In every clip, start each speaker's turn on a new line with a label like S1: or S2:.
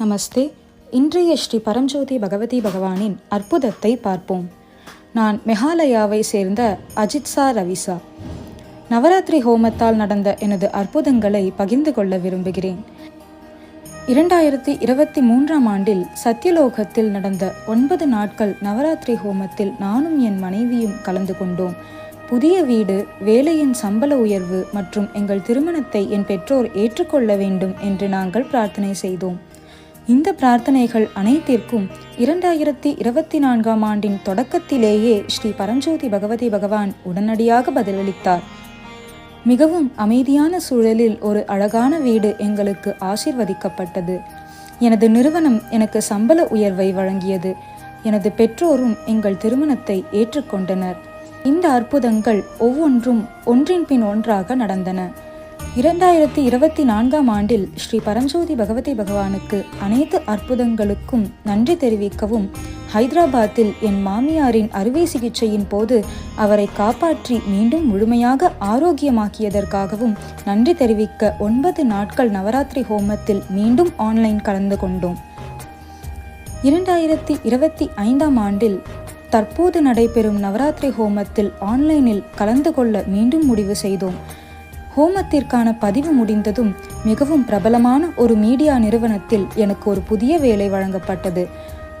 S1: நமஸ்தே. இன்றைய ஸ்ரீ பரஞ்சோதி பகவதி பகவானின் அற்புதத்தை பார்ப்போம். நான் மெகாலயாவை சேர்ந்த அஜித்சா ரவிசா நவராத்திரி ஹோமத்தால் நடந்த எனது அற்புதங்களை பகிர்ந்து கொள்ள விரும்புகிறேன். இரண்டாயிரத்தி இருபத்தி மூன்றாம் ஆண்டில் சத்தியலோகத்தில் நடந்த ஒன்பது நாட்கள் நவராத்திரி ஹோமத்தில் நானும் என் மனைவியும் கலந்து கொண்டோம். புதிய வீடு வேலையின் சம்பள உயர்வு மற்றும் எங்கள் திருமணத்தை என் பெற்றோர் ஏற்றுக்கொள்ள வேண்டும் என்று நாங்கள் பிரார்த்தனை செய்தோம். இந்த பிரார்த்தனைகள் அனைத்திற்கும் இரண்டாயிரத்தி இருபத்தி நான்காம் ஆண்டின் தொடக்கத்திலேயே ஸ்ரீ பரஞ்சோதி பகவதி பகவான் உடனடியாக பதிலளித்தார். மிகவும் அமைதியான சூழலில் ஒரு அழகான வீடு எங்களுக்கு ஆசிர்வதிக்கப்பட்டது. எனது நிறுவனம் எனக்கு சம்பள உயர்வை வழங்கியது. எனது பெற்றோரும் எங்கள் திருமணத்தை ஏற்றுக்கொண்டனர். இந்த அற்புதங்கள் ஒவ்வொன்றும் ஒன்றின் பின் ஒன்றாக நடந்தன. இரண்டாயிரத்தி இருபத்தி நான்காம் ஆண்டில் ஸ்ரீ பரஞ்சோதி பகவதி பகவானுக்கு அனைத்து அற்புதங்களுக்கும் நன்றி தெரிவிக்கவும் ஹைதராபாத்தில் என் மாமியாரின் அறுவை சிகிச்சையின் போது அவரை காப்பாற்றி மீண்டும் முழுமையாக ஆரோக்கியமாக்கியதற்காகவும் நன்றி தெரிவிக்க ஒன்பது நாட்கள் நவராத்திரி ஹோமத்தில் மீண்டும் ஆன்லைன் கலந்து கொண்டோம். இரண்டாயிரத்தி இருபத்தி ஐந்தாம் ஆண்டில் தற்போது நடைபெறும் நவராத்திரி ஹோமத்தில் ஆன்லைனில் கலந்து கொள்ள மீண்டும் முடிவு செய்தோம். ஹோமத்திற்கான பதிவு முடிந்ததும் மிகவும் பிரபலமான ஒரு மீடியா நிறுவனத்தில் எனக்கு ஒரு புதிய வேலை வழங்கப்பட்டது.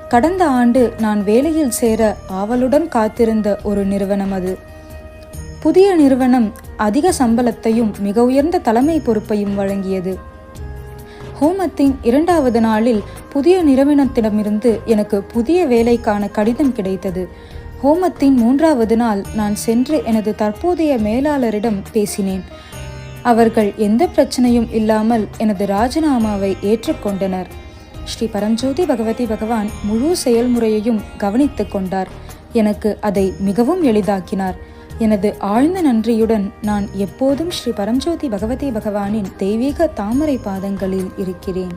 S1: கடந்த ஆண்டு நான் வேலையில் சேர ஆவலுடன் காத்திருந்த ஒரு நிறுவனம் அது. புதிய நிறுவனம் அதிக சம்பளத்தையும் மிக உயர்ந்த தலைமை பொறுப்பையும் வழங்கியது. ஹோமத்தின் இரண்டாவது நாளில் புதிய நிறுவனத்திடமிருந்து எனக்கு புதிய வேலைக்கான கடிதம் கிடைத்தது. ஹோமத்தின் மூன்றாவது நாள் நான் சென்று எனது தற்போதைய மேலாளரிடம் பேசினேன். அவர்கள் எந்த பிரச்சனையும் இல்லாமல் எனது ராஜினாமாவை ஏற்றுக்கொண்டனர். ஸ்ரீ பரஞ்சோதி பகவதி பகவான் முழு செயல்முறையையும் கவனித்து கொண்டார். எனக்கு அதை மிகவும் எளிதாக்கினார். எனது ஆழ்ந்த நன்றியுடன் நான் எப்போதும் ஸ்ரீ பரஞ்சோதி பகவதி பகவானின் தெய்வீக தாமரை பாதங்களில் இருக்கிறேன்.